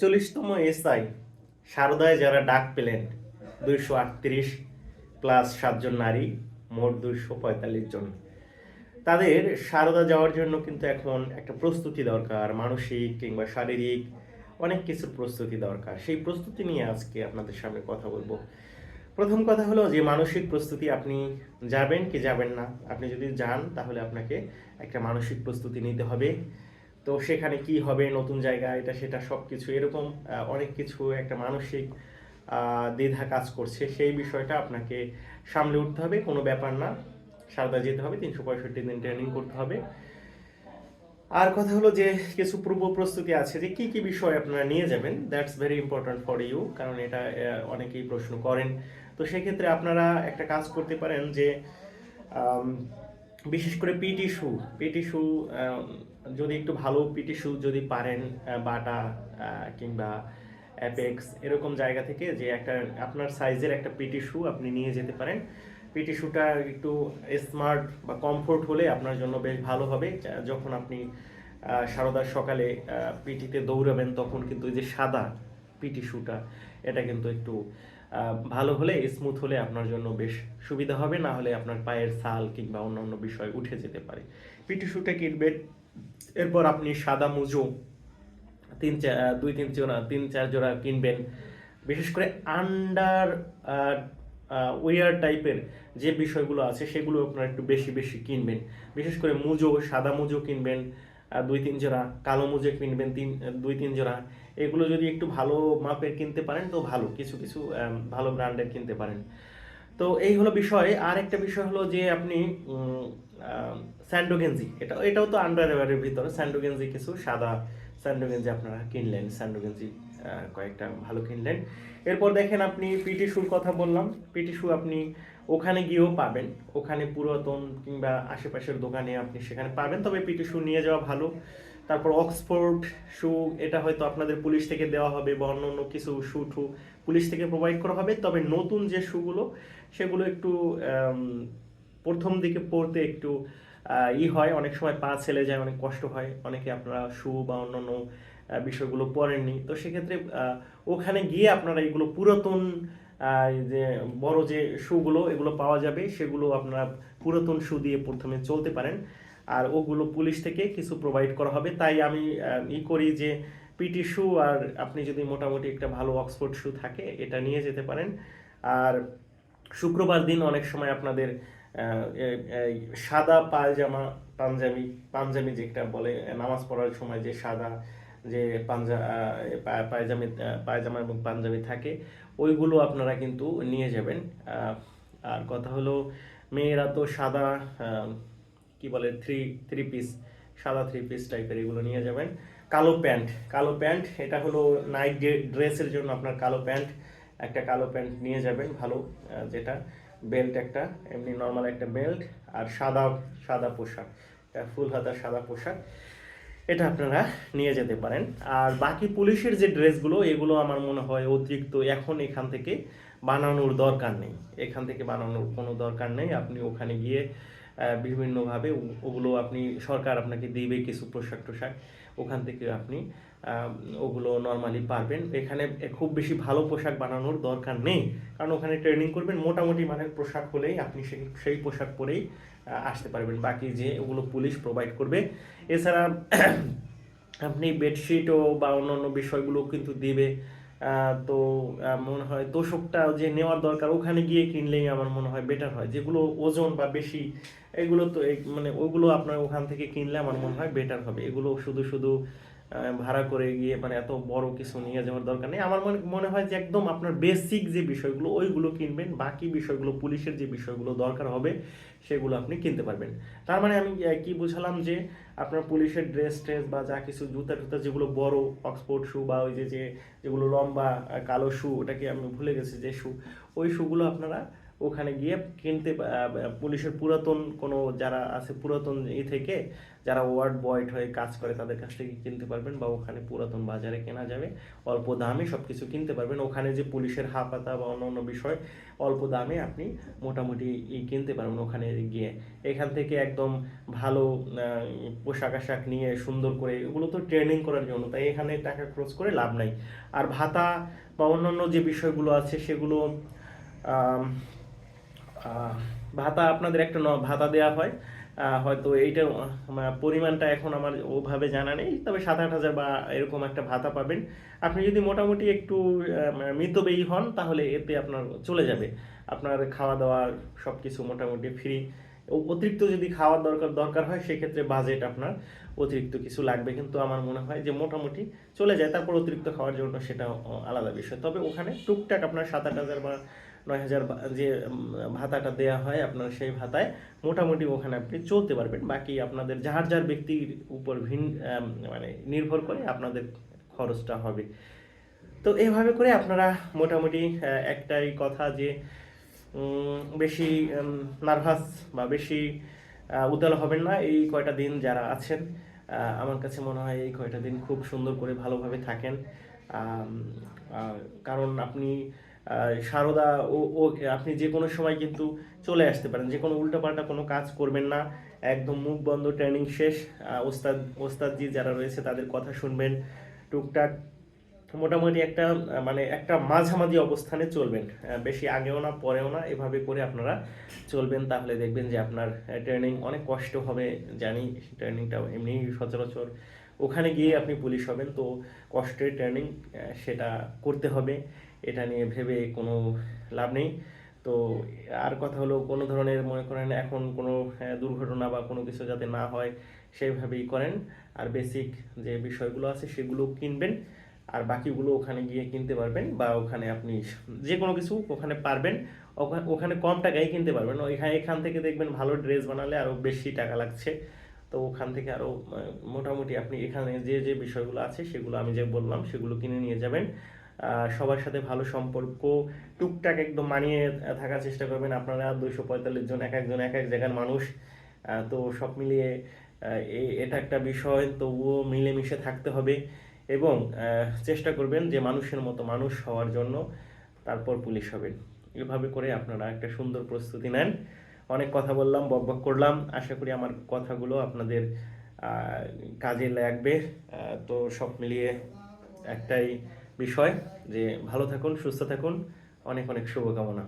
একচল্লিশতম SI. শারদায় যারা ডাক পেলেন, দুইশো আটত্রিশ প্লাস সাতজন নারী, মোট দুইশো পঁয়তাল্লিশ জন। তাদের সারদা যাওয়ার জন্য কিন্তু এখন একটা প্রস্তুতি দরকার, মানসিক কিংবা শারীরিক অনেক কিছুর প্রস্তুতি দরকার। সেই প্রস্তুতি নিয়ে আজকে আপনাদের সামনে কথা বলব। প্রথম কথা হলো যে, মানসিক প্রস্তুতি আপনি যাবেন কি যাবেন না? আপনি যদি যান, তাহলে আপনাকে একটা মানসিক প্রস্তুতি নিতে হবে। তো সেখানে কি হবে, নতুন জায়গা, এটা, সেটা সব কিছু এরকম অনেক কিছু একটা মানসিক দ্বিধা কাজ করছে। সেই বিষয়টা আপনাকে সামলে উঠতে হবে, কোনো ব্যাপার না। সারদা যেতে হবে, তিনশো পঁয়ষট্টি দিন ট্রেনিং করতে হবে। আর কথা হলো যে, কিছু পূর্ব প্রস্তুতি আছে যে, কি কি বিষয় আপনারা নিয়ে যাবেন? That's very important for you কারণ এটা অনেকেই প্রশ্ন করেন। তো সেক্ষেত্রে আপনারা একটা কাজ করতে পারেন যে বিশেষ করে পিটি শু পিটি শু যদি একটু ভালো পিটি শু যদি পারেন বাটা কিংবা অ্যাপেক্স এরকম জায়গা থেকে যে একটা আপনার সাইজের একটা পিটি শু আপনি নিয়ে যেতে পারেন। পিটি শুটা একটু স্মার্ট বা কমফোর্ট হলে আপনার জন্য বেশ ভালো হবে। যখন আপনি সারদার সকালে পিটিতে দৌড়াবেন তখন কিন্তু যে সাদা পিটি শুটা, এটা কিন্তু একটু ভালো হলে স্মুথ হলে আপনার জন্য বেশ সুবিধা হবে। না হলে আপনার পায়ের সাল কিংবা অন্যান্য বিষয় উঠে যেতে পারে। পিটি শুটা কিনবেন এরপর আপনি সাদা মুজো তিন চার দুই তিন জোড়া তিন চার জোড়া কিনবেন। বিশেষ করে আন্ডার ওয়ার টাইপের যে বিষয়গুলো আছে, সেগুলো আপনারা একটু বেশি বেশি কিনবেন। বিশেষ করে মুজো, সাদা মুজো কিনবেন দুই তিন জোড়া, কালো মুজো কিনবেন, তিন দুই তিন জোড়া। এগুলো যদি একটু ভালো মাপের কিনতে পারেন, তো ভালো, কিছু কিছু ভালো ব্র্যান্ডের কিনতে পারেন। তো এই হলো বিষয়। আর একটা বিষয় হলো যে আপনি স্যান্ডো গেঞ্জি এটা, এটাও তো আন্ডারওয়্যারের ভিতরে। স্যান্ডো গেঞ্জি কিছু সাদা স্যান্ডো গেঞ্জি আপনারা কিনলেন। স্যান্ডো গেঞ্জি কয়েকটা ভালো কিনলেন। এরপর দেখেন আপনি পিটি শুর কথা বললাম। পিটি শু আপনি ওখানে গিয়েও পাবেন। ওখানে পুরাতন কিংবা আশেপাশের দোকানে আপনি সেখানে পাবেন। তবে পিটি শু নিয়ে যাওয়া ভালো। তারপর অক্সফোর্ড শু এটা হয়তো আপনাদের পুলিশ থেকে দেওয়া হবে বা অন্য অন্য কিছু শু টু পুলিশ থেকে প্রোভাইড করা হবে। তবে নতুন যে শুগুলো সেগুলো একটু প্রথম দিকে পড়তে একটু ই হয়, অনেক সময় পা ছেলে যায়, অনেক কষ্ট হয়, অনেকে আপনারা শু বা অন্যান্য বিষয়গুলো পড়েননি। তো সেক্ষেত্রে ওখানে গিয়ে আপনারা এগুলো পুরাতন যে বড় যে শুগুলো, এগুলো পাওয়া যাবে, সেগুলো আপনারা পুরাতন শু দিয়ে প্রথমে চলতে পারেন। আর ওগুলো পুলিশ থেকে কিছু প্রোভাইড করা হবে। তাই আমি ই করি যে পিটি শু আর আপনি যদি মোটামুটি একটা ভালো অক্সফোর্ড শু থাকে, এটা নিয়ে যেতে পারেন। আর শুক্রবার দিন অনেক সময় আপনাদের সাদা পায়জামা, পাঞ্জাবি পাঞ্জাবি যেটা বলে নামাজ পড়ার সময় যে সাদা যে পাঞ্জা পায়জামি পায়জামা এবং পাঞ্জাবি থাকে, ওইগুলো আপনারা কিন্তু নিয়ে যাবেন। আর কথা হলো, মেয়েরা তো সাদা কি বলে, থ্রি থ্রি পিস, সাদা থ্রি পিস টাইপের এগুলো নিয়ে যাবেন। কালো প্যান্ট কালো প্যান্ট, এটা হলো নাইট ড্রেসের জন্য আপনার কালো প্যান্ট, একটা কালো প্যান্ট নিয়ে যাবেন ভালো যেটা। বেল্ট একটা, এমনি নর্মাল একটা বেল্ট আর সাদা সাদা পোশাক ফুল হাতা সাদা পোশাক, এটা আপনারা নিয়ে যেতে পারেন। আর বাকি পুলিশের যে ড্রেসগুলো, এগুলো আমার মনে হয় অতিরিক্ত এখন এখান থেকে বানানোর দরকার নেই। এখান থেকে বানানোর কোনো দরকার নেই। আপনি ওখানে গিয়ে বিভিন্নভাবে ওগুলো আপনি সরকার আপনাকে দিবে কিছু পোশাক টোশাক ওখান থেকে আপনি ওগুলো নর্মালি পারবেন। এখানে খুব বেশি ভালো পোশাক বানানোর দরকার নেই। কারণ ওখানে ট্রেনিং করবেন, মোটামুটি মানের পোশাক হলেই আপনি সেই সেই পোশাক পরেই আসতে পারবেন। বাকি যে ওগুলো পুলিশ প্রোভাইড করবে। এছাড়া আপনি বেডশিটও বা অন্যান্য বিষয়গুলো কিন্তু দিবে। তো মনে হয় তোষকটা যে নেওয়ার দরকার, ওখানে গিয়ে কিনলেই আমার মনে হয় বেটার হয়। যেগুলো ওজন বা বেশি, এগুলো তো মানে ওগুলো আপনার ওখান থেকে কিনলে আমার মনে হয় বেটার হবে। এগুলো শুধু শুধু ভাড়া করে গিয়ে মানে এত বড় কিছু নিয়ে যাওয়ার দরকার নেই। আমার মনে মনে হয় যে একদম আপনার বেসিক যে বিষয়গুলো, ওইগুলো কিনবেন, বাকি বিষয়গুলো, পুলিশের যে বিষয়গুলো দরকার হবে, সেগুলো আপনি কিনতে পারবেন। তার মানে আমি কি বুঝালাম যে আপনার পুলিশের ড্রেস ট্রেস বা যা কিছু, জুতা টুতা যেগুলো বড় অক্সফোর্ড শু বা ওই যে যেগুলো লম্বা কালো শু ওটাকে আমি ভুলে গেছি যে শু ওই শুগুলো আপনারা ওখানে গিয়ে কিনতে পুলিশের পুরাতন কোনো যারা আছে, পুরাতন ই থেকে যারা ওয়ার্ড বয়েড হয়ে কাজ করে তাদের কাছ থেকে কিনতে পারবেন বা ওখানে পুরাতন বাজারে কেনা যাবে। অল্প দামে সব কিছু কিনতে পারবেন। ওখানে যে পুলিশের হাপাতা বা অন্য অন্য বিষয়, অল্প দামে আপনি মোটামুটি কিনতে পারবেন ওখানে গিয়ে। এখান থেকে একদম ভালো পোশাক আশাক নিয়ে সুন্দর করে, এগুলো তো ট্রেনিং করার জন্য, তাই এখানে টাকা খরচ করে লাভ নাই। আর ভাতা বা অন্যান্য যে বিষয়গুলো আছে, সেগুলো ভাতা আপনাদের একটা ন- ভাতা দেওয়া হয়। হয়তো এইটার পরিমাণটা এখন আমার ওভাবে জানা নেই তবে সাত আট হাজার বা এরকম একটা ভাতা পাবেন। আপনি যদি মোটামুটি একটু আহ, মিতব্যয়ী হন তাহলে এতে আপনার চলে যাবে। আপনার খাওয়া দাওয়া সব কিছু মোটামুটি ফ্রি অতিরিক্ত যদি খাওয়ার দরকার দরকার হয় সেক্ষেত্রে বাজেট আপনার অতিরিক্ত কিছু লাগবে। কিন্তু আমার মনে হয় যে মোটামুটি চলে যায় তারপর অতিরিক্ত খাওয়ার জন্য সেটা আলাদা বিষয়। তবে ওখানে টুকটাক আপনার সাত আট হাজার বা নয় হাজার যে ভাতাটা দেওয়া হয় আপনার সেই ভাতায় মোটামুটি ওখানে আপনি চলতে পারবেন। বাকি আপনাদের যার যার ব্যক্তির উপর ভিন মানে নির্ভর করে আপনাদের খরচটা হবে। তো এইভাবে করে আপনারা মোটামুটি একটাই কথা যে বেশি নার্ভাস বা বেশি উদাল হবেন না। এই কয়টা দিন যারা আছেন আমার কাছে মনে হয় এই কয়টা দিন খুব সুন্দর করে ভালোভাবে থাকেন। কারণ আপনি সারদা, ও ও, আপনি যে কোনো সময় কিন্তু চলে আসতে পারেন। যে কোনো উল্টোপাল্টা কোনো কাজ করবেন না। একদম মুখ বন্ধ ট্রেনিং শেষ। ওস্তাদ, ওস্তাদজি যারা রয়েছে তাদের কথা শুনবেন। টুকটাক মোটামুটি একটা মানে একটা মাঝামাঝি অবস্থানে চলবেন। বেশি আগেও না, পরেও না, এভাবে করে আপনারা চলবেন। তাহলে দেখবেন যে আপনার ট্রেনিং অনেক কষ্ট হবে। জানি ট্রেনিংটা এমনি সচরাচর ওখানে গিয়ে আপনি পুলিশ হবেন। তো কষ্টের ট্রেনিং সেটা করতে হবে। এটা নিয়ে ভেবে কোনো লাভ নেই। তো আর কথা হলো, কোনো ধরনের মনে করেন এখন কোনো দুর্ঘটনা বা কোনো কিছু যাতে না হয়, সেইভাবেই করেন। আর বেসিক যে বিষয়গুলো আছে সেগুলো কিনবেন। আর বাকিগুলো ওখানে গিয়ে কিনতে পারবেন বা ওখানে আপনি যে কোনো কিছু ওখানে পারবেন। ওখানে কম টাকায় কিনতে পারবেন। ওইখানে এখান থেকে দেখবেন ভালো ড্রেস বানালে আরও বেশি টাকা লাগছে। তো ওখান থেকে আরও মোটামুটি আপনি এখানে যে যে বিষয়গুলো আছে সেগুলো আমি যে বললাম সেগুলো কিনে নিয়ে যাবেন। সবার সাথে ভালো সম্পর্ক, টুকটাক একদম মানিয়ে থাকার চেষ্টা করবেন। আপনারা দুইশো পঁয়তাল্লিশ জন, এক একজন, এক এক জায়গার মানুষ। তো সব মিলিয়ে এটা একটা বিষয়, তবুও মিলেমিশে থাকতে হবে এবং চেষ্টা করবেন যে মানুষের মতো মানুষ হওয়ার জন্য তারপর পুলিশ হবেন। এভাবে করে আপনারা একটা সুন্দর প্রস্তুতি নেন। অনেক কথা বললাম, বক বক করলাম। আশা করি আমার কথাগুলো আপনাদের কাজে লাগবে। তো সব মিলিয়ে একটাই বিষয় যে ভালো থাকুন সুস্থ থাকুন। অনেক অনেক শুভকামনা।